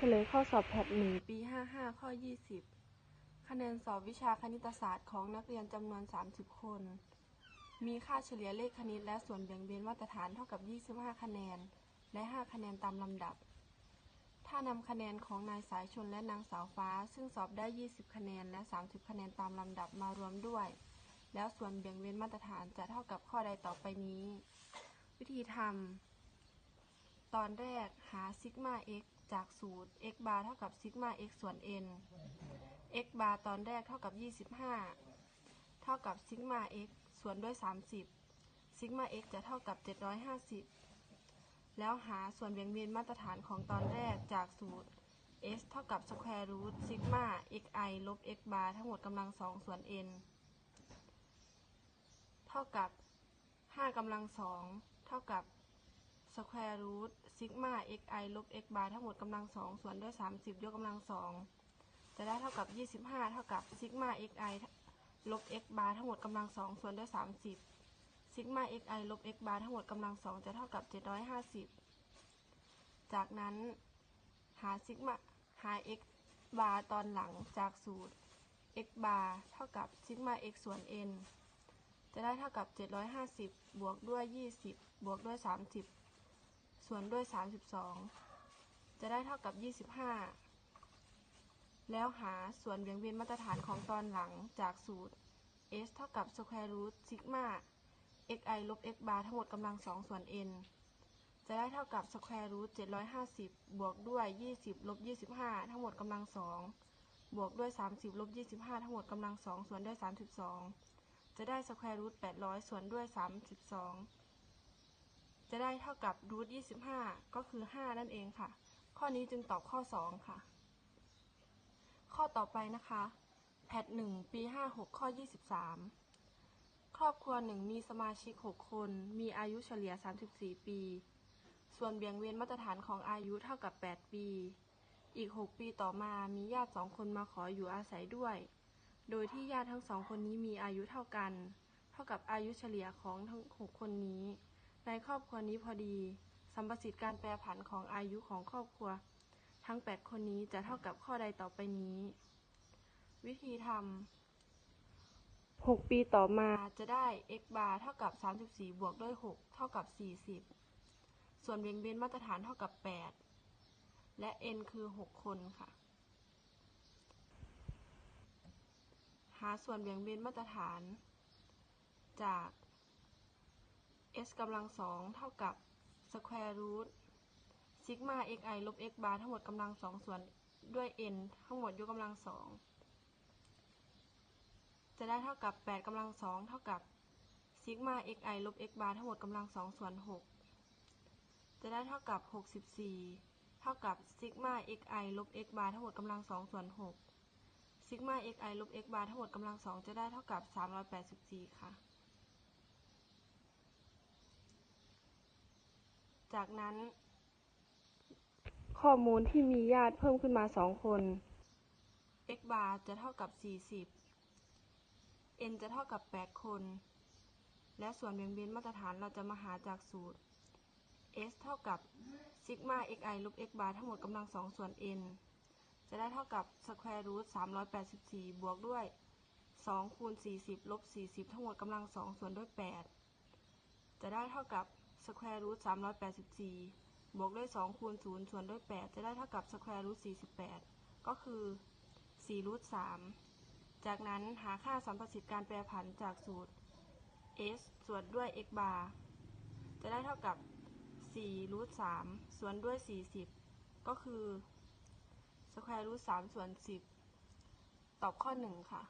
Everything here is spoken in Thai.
เฉลยข้อสอบแพทหนึ่งปี 55 ข้อ 20 คะแนนสอบวิชาคณิตศาสตร์ของนักเรียนจำนวน 30 คน มีค่าเฉลี่ยเลขคณิตและส่วนแบ่งเบนมาตรฐานเท่ากับ 25 คะแนน และ 5 คะแนนตามลำดับ ถ้านำคะแนนของนายสายชนและนางสาวฟ้า ซึ่งสอบได้ 20 คะแนนและ 30 คะแนนตามลำดับมารวมด้วย แล้วส่วนแบ่งเบนมาตรฐานจะเท่ากับข้อใดต่อไปนี้ วิธีทำตอนแรกหาซิกมา x จากสูตร x bar เท่ากับซิกมา x ส่วน n x bar ตอนแรกเท่ากับ 25 เท่ากับซิกมา x ส่วนด้วย 30 ซิกมา x จะเท่ากับ 750 แล้วหาส่วนเบี่ยงเบนมาตรฐานของตอนแรกจากสูตร s เท่ากับ square root ซิกมา xi ลบ x bar ทั้งหมดกำลังสองส่วน n เท่ากับ 5กำลังสองเท่ากับ square root ซิกมา xi ลบ x bar ทั้งหมดกำลังสองส่วนด้วย30ยกกำลังสองจะได้เท่ากับ25เท่ากับซิกมา xi ลบ x bar ทั้งหมดกำลังสองส่วนด้วย30ซิกมา xi ลบ x bar ทั้งหมดกำลังสองจะเท่ากับ750จากนั้นหาซิกมาหา x bar ตอนหลังจากสูตร x bar เท่ากับซิกมา x ส่วน n จะได้เท่ากับ 750 บวกด้วย 20 บวกด้วย 30 ส่วนด้วย 32 จะได้เท่ากับ 25 แล้วหาส่วนเบี่ยงเบนมาตรฐานของตอนหลังจากสูตร s เท่ากับ square root ซิกมา xi ลบ x bar ทั้งหมดกำลังสองส่วน n จะได้เท่ากับ square root 750 บวกด้วย 20 ลบ 25 ทั้งหมดกำลังสองบวกด้วย 30 ลบ 25 ทั้งหมดกำลังสองส่วนด้วย 32 จะได้ square root 800 ส่วนด้วย 32 จะได้เท่ากับ root 25ก็คือ5นั่นเองค่ะ ข้อนี้จึงตอบข้อ2ค่ะ ข้อต่อไปนะคะแพท1ปี56ข้อ23ครอบครัวหนึ่งมีสมาชิก 6 คน มีอายุเฉลี่ย 34 ปี ส่วนเบี่ยงเวียนมาตรฐานของอายุเท่ากับ 8 ปี อีก 6 ปีต่อมามีญาติสองคนมาขออยู่อาศัยด้วย โดยที่ญาติทั้งสองคนนี้มีอายุเท่ากัน เท่ากับอายุเฉลี่ยของทั้ง 6 คนนี้ ในครอบครัวนี้พอดี สัมประสิทธิ์การแปรผันของอายุของครอบครัว ทั้ง 8 คนนี้จะเท่ากับข้อใดต่อไปนี้ วิธีทำ6 ปีต่อมาจะได้ x bar เท่ากับ 34 บวกด้วย 6 เท่ากับ 40 ส่วนเบี่ยงเบนมาตรฐานเท่ากับ 8 และ n คือ 6 คนค่ะหาส่วนเบี่ยงเบนมาตรฐาน จาก s กำลังสองเท่ากับ square root ซิกมา xi ลบ x bar ทั้งหมดกำลังสองส่วนด้วย n ทั้งหมดยกกำลังสองจะได้เท่ากับ8กำลังสองเท่ากับซิกมา xi ลบ x bar ทั้งหมดกำลังสองส่วน6จะได้เท่ากับ 64 เท่ากับซิกมา xi ลบ x bar ทั้งหมดกำลังสองส่วน6ซิกมา xi ลบ x bar ทั้งหมดกำลังสองจะได้เท่ากับ 384 ค่ะ จากนั้น ข้อมูลที่มีญาติเพิ่มขึ้นมา2คน x bar จะเท่ากับ 40 n จะเท่ากับ 8 คน และส่วนเบี่ยงเบนมาตรฐานเราจะมาหาจากสูตร s เท่ากับซิกมา xi ลบ x bar ทั้งหมดกำลังสองส่วน n จะได้เท่ากับ square root 384 บวกด้วย 2 คูณ 40 ลบ 40 ทั้งหมดกำลังสองส่วนด้วย 8 จะได้เท่ากับ สแควร์รูทสามร้อยแปดสิบสี่บวกด้วยสองคูณศูนย์ส่วนด้วยแปดจะได้เท่ากับสแควร์รูทสี่สิบแปดก็คือสี่รูทสามจากนั้นหาค่าสัมประสิทธิ์การแปรผันจากสูตร s ส่วนด้วย x าร์จะได้เท่ากับสี่รูทสามส่วนด้วยสี่สิบก็คือสแควร์รูทสามส่วนสิบตอบข้อหนึ่งค่ะ